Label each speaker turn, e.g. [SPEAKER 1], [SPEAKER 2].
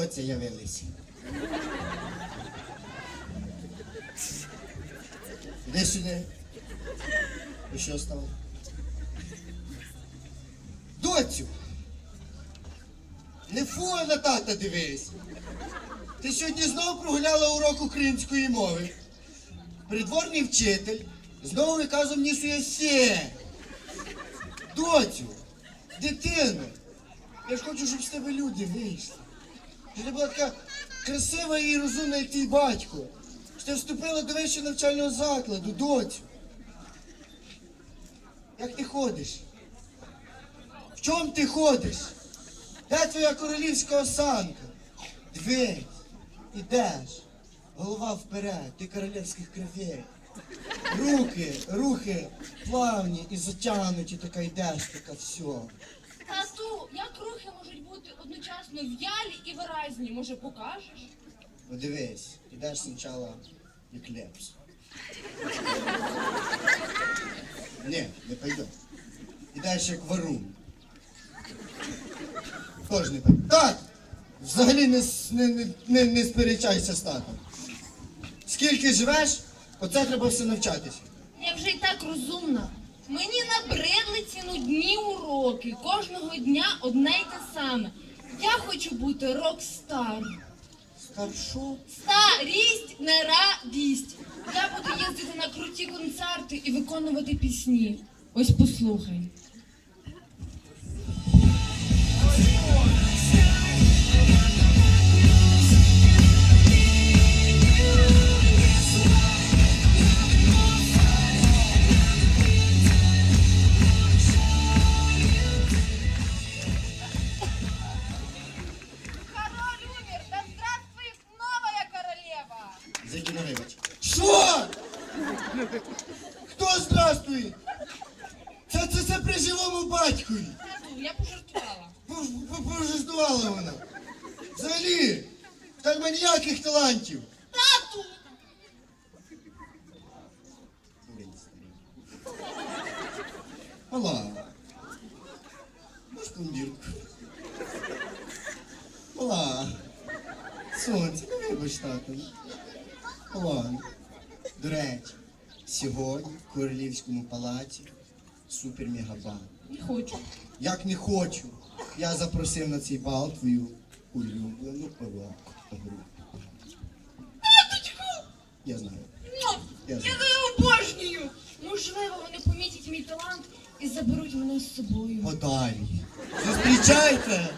[SPEAKER 1] Доця явилися. Іди сюди. І що стало? Доцю! Не фу на тата дивись. Ти сьогодні знову прогуляла урок української мови. Придворний вчитель знову наказом мені сує Доцю, дитино, я ж хочу, щоб з тебе люди вийшли. Щоб ти була така красива і розумна, як твій батько. Що ти вступила до вищого навчального закладу, доцю. Як ти ходиш? В чому ти ходиш? Де твоя королівська осанка? Дивись, ідеш. Голова вперед, ти королівських кровей. Руки, рухи плавні і затягнуті, така йдеш, така все.
[SPEAKER 2] Як рухи можуть бути одночасно в'ялі і виразні? Може, покажеш?
[SPEAKER 1] Ну дивись, ідеш спочатку як лепс. Ні, не пойду. Ідеш як варун. Тож не пойду. Так! Взагалі не, не, не, не, сперечайся з татом. Скільки живеш, оце треба все навчатися.
[SPEAKER 2] Я вже й так розумна. Мені набридли ці нудні уроки. Кожного дня одне й те саме. Я хочу бути рок-стар.
[SPEAKER 1] Старшу.
[SPEAKER 2] Старість не радість. Я буду їздити на круті концерти і виконувати пісні. Ось послухай.
[SPEAKER 1] Хто здравствує? Це, це, це при живому батькові.
[SPEAKER 2] Я пожартувала.
[SPEAKER 1] Пож- Пожартувала вона. Взагалі, в тебе ніяких талантів.
[SPEAKER 2] Тату!
[SPEAKER 1] Старий. Мала. Можеш пломбірку? Мала. Сонце, не вибач тату. Мала. До речі, сьогодні в Королівському палаці супер-мегабан.
[SPEAKER 2] Не хочу.
[SPEAKER 1] Як не хочу, я запросив на цей бал твою улюблену пивовку. Я знаю. Я
[SPEAKER 2] Я
[SPEAKER 1] знаю.
[SPEAKER 2] тебе обожнюю. Можливо, вони помітять мій талант і заберуть мене з собою.
[SPEAKER 1] Подалі. Зустрічайте